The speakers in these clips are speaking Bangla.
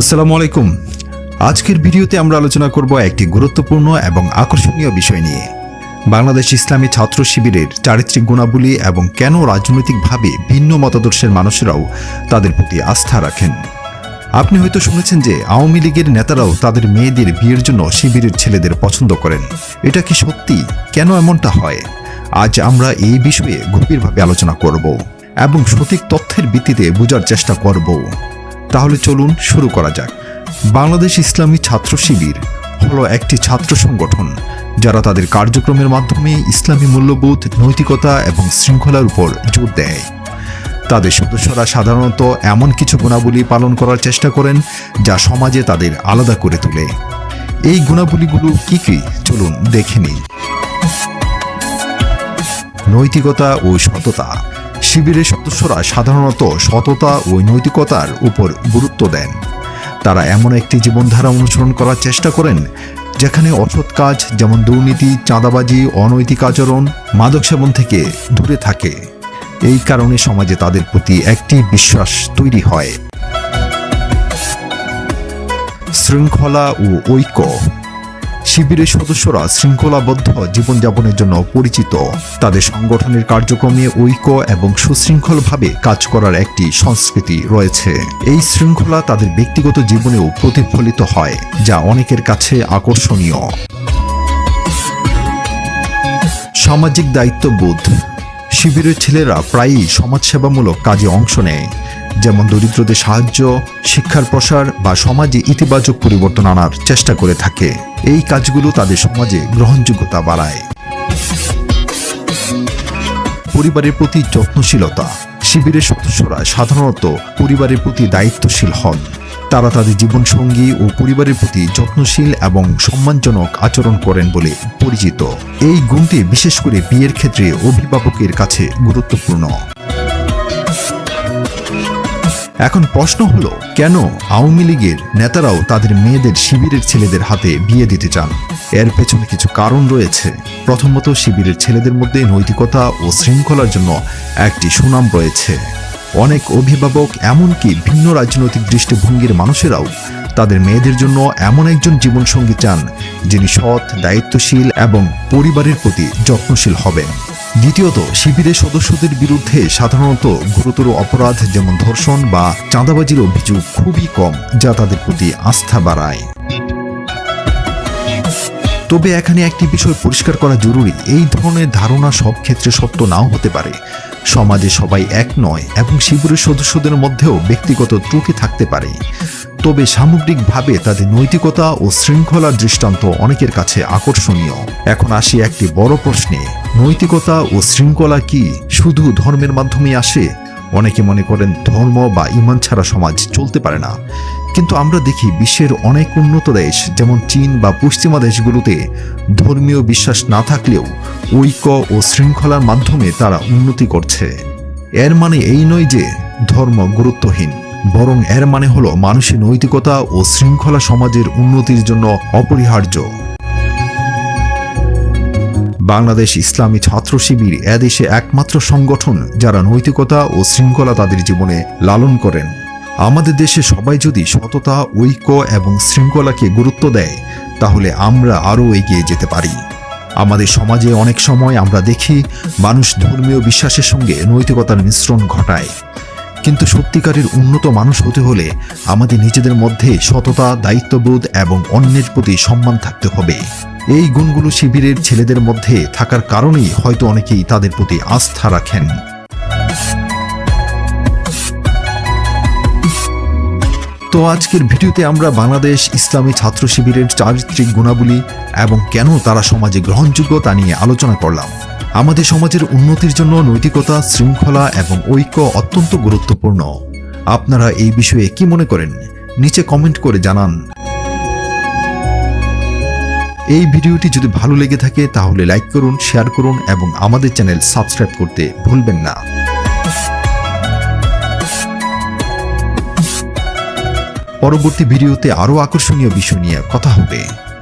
আসসালামু আলাইকুম। আজকের ভিডিওতে আমরা আলোচনা করব একটি গুরুত্বপূর্ণ এবং আকর্ষণীয় বিষয় নিয়ে। বাংলাদেশ ইসলামী ছাত্র শিবিরের চারিত্রিক গুণাবলী এবং কেন রাজনৈতিকভাবে ভিন্ন মতাদর্শের মানুষেরাও তাদের প্রতি আস্থা রাখেন। আপনি হয়তো শুনেছেন যে আওয়ামী লীগের নেতারাও তাদের মেয়েদের বিয়ের জন্য শিবিরের ছেলেদের পছন্দ করেন। এটা কি সত্যি? কেন এমনটা হয়? আজ আমরা এই বিষয়ে গভীরভাবে আলোচনা করব এবং সঠিক তথ্যের ভিত্তিতে বোঝার চেষ্টা করব। তাহলে চলুন শুরু করা যাক। বাংলাদেশ ইসলামী ছাত্র শিবির হলো একটি ছাত্র সংগঠন যারা তাদের কার্যক্রমের মাধ্যমে ইসলামী মূল্যবোধ, নৈতিকতা এবং শৃঙ্খলার উপর জোর দেয়। তাদের সদস্যরা সাধারণত এমন কিছু গুণাবলী পালন করার চেষ্টা করেন যা সমাজে তাদের আলাদা করে তোলে। এই গুণাবলীগুলো কি কি? চলুন দেখে নিই। নৈতিকতা ও সততা। শিবিরের সদস্যরা সাধারণত সততা ও নৈতিকতার উপর গুরুত্ব দেন। তারা এমন একটি জীবনধারা অনুসরণ করার চেষ্টা করেন, যেখানে অসৎ কাজ যেমন দুর্নীতি, চাঁদাবাজি, অনৈতিক আচরণ মাদক সেবন থেকে দূরে থাকে। এই কারণে সমাজে তাদের প্রতি একটি বিশ্বাস তৈরি হয়। শৃঙ্খলা ও ঐক্য শিবিরের সদস্যরা শৃঙ্খলাবদ্ধ জীবনযাপনের জন্য পরিচিত। তাদের সংগঠনের কার্যক্রমে ঐক্য এবং সুশৃঙ্খলভাবে কাজ করার একটি সংস্কৃতি রয়েছে। এই শৃঙ্খলা তাদের ব্যক্তিগত জীবনেও প্রতিফলিত হয়, যা অনেকের কাছে আকর্ষণীয়। সামাজিক দায়িত্ববোধ। শিবিরের ছেলেরা প্রায়ই সমাজসেবামূলক কাজে অংশ নেয়। যেমন দরিদ্রদের সাহায্য, শিক্ষার প্রসার বা সমাজে ইতিবাচক পরিবর্তন আনার চেষ্টা করে থাকে। এই কাজগুলো তাদের সমাজে গ্রহণযোগ্যতা বাড়ায়। পরিবারের প্রতি যত্নশীলতা। শিবিরের সদস্যরা সাধারণত পরিবারের প্রতি দায়িত্বশীল হন। তারা তাদের জীবনসঙ্গী ও পরিবারের প্রতি যত্নশীল এবং সম্মানজনক আচরণ করেন বলে পরিচিত। এই গুণটি বিশেষ করে বিয়ের ক্ষেত্রে অভিভাবকের কাছে গুরুত্বপূর্ণ। এখন প্রশ্ন হলো, কেন আওয়ামী লীগের নেতারাও তাদের মেয়েদের শিবিরের ছেলেদের হাতে বিয়ে দিতে চান? এর পেছনে কিছু কারণ রয়েছে। প্রথমত, শিবিরের ছেলেদের মধ্যে নৈতিকতা ও শৃঙ্খলার জন্য একটি সুনাম রয়েছে। অনেক অভিভাবক, এমনকি ভিন্ন রাজনৈতিক দৃষ্টিভঙ্গির মানুষেরাও তাদের মেয়েদের জন্য এমন একজন জীবনসঙ্গী চান, যিনি সৎ, দায়িত্বশীল এবং পরিবারের প্রতি যত্নশীল হবেন। দ্বিতীয়ত, শিবিরের সদস্যদের বিরুদ্ধে সাধারণত গুরুতর অপরাধ যেমন ধর্ষণ বা চাঁদাবাজির অভিযোগ খুবই কম, যা তাদের প্রতি আস্থা বাড়ায়। তবে এখানে একটি বিষয় পরিষ্কার করা জরুরি, এই ধরনের ধারণা সব ক্ষেত্রে সত্য নাও হতে পারে। সমাজে সবাই এক নয় এবং শিবিরের সদস্যদের মধ্যেও ব্যক্তিগত ত্রুটি থাকতে পারে। তবে সামগ্রিকভাবে তাদের নৈতিকতা ও শৃঙ্খলার দৃষ্টান্ত অনেকের কাছে আকর্ষণীয়। এখন আসি একটি বড় প্রশ্নে। নৈতিকতা ও শৃঙ্খলা কি শুধু ধর্মের মাধ্যমে আসে? অনেকে মনে করেন ধর্ম বা ইমান ছাড়া সমাজ চলতে পারে না। কিন্তু আমরা দেখি বিশ্বের অনেক উন্নত দেশ, যেমন চীন বা পশ্চিমা দেশগুলোতে ধর্মীয় বিশ্বাস না থাকলেও ঐক্য ও শৃঙ্খলার মাধ্যমে তারা উন্নতি করছে। এর মানে এই নয় যে ধর্ম গুরুত্বহীন, বরং এর মানে হলো মানুষের নৈতিকতা ও শৃঙ্খলা সমাজের উন্নতির জন্য অপরিহার্য। বাংলাদেশ ইসলামী ছাত্র শিবির এদেশে একমাত্র সংগঠন যারা নৈতিকতা ও শৃঙ্খলা তাদের জীবনে লালন করেন। আমাদের দেশে সবাই যদি সততা, ঐক্য এবং শৃঙ্খলাকে গুরুত্ব দেয়, তাহলে আমরা আরও এগিয়ে যেতে পারি। আমাদের সমাজে অনেক সময় আমরা দেখি, মানুষ ধর্মীয় বিশ্বাসের সঙ্গে নৈতিকতার মিশ্রণ ঘটায়। কিন্তু সত্যিকারের উন্নত মানুষ হতে হলে আমাদের নিজেদের মধ্যে সততা, দায়িত্ববোধ এবং অন্যের প্রতি সম্মান থাকতে হবে। এই গুণগুলো শিবিরের ছেলেদের মধ্যে থাকার কারণেই হয়তো অনেকেই তাদের প্রতি আস্থা রাখেন। তো আজকের ভিডিওতে আমরা বাংলাদেশ ইসলামী ছাত্র শিবিরের চারিত্রিক গুণাবলী এবং কেন তারা সমাজে গ্রহণযোগ্য তা নিয়ে আলোচনা করলাম। আমাদের সমাজের উন্নতির জন্য নৈতিকতা, শৃঙ্খলা এবং ঐক্য অত্যন্ত গুরুত্বপূর্ণ। আপনারা এই বিষয়ে কি মনে করেন? নিচে কমেন্ট করে জানান। এই ভিডিওটি যদি ভালো লেগে থাকে, তাহলে লাইক করুন, শেয়ার করুন এবং আমাদের চ্যানেল সাবস্ক্রাইব করতে ভুলবেন না। পরবর্তী ভিডিওতে আরও আকর্ষণীয় বিষয় নিয়ে কথা হবে।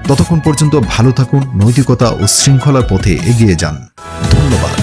ততক্ষণ পর্যন্ত ভালো থাকুন, নৈতিকতা ও শৃঙ্খলার পথে এগিয়ে যান। ধন্যবাদ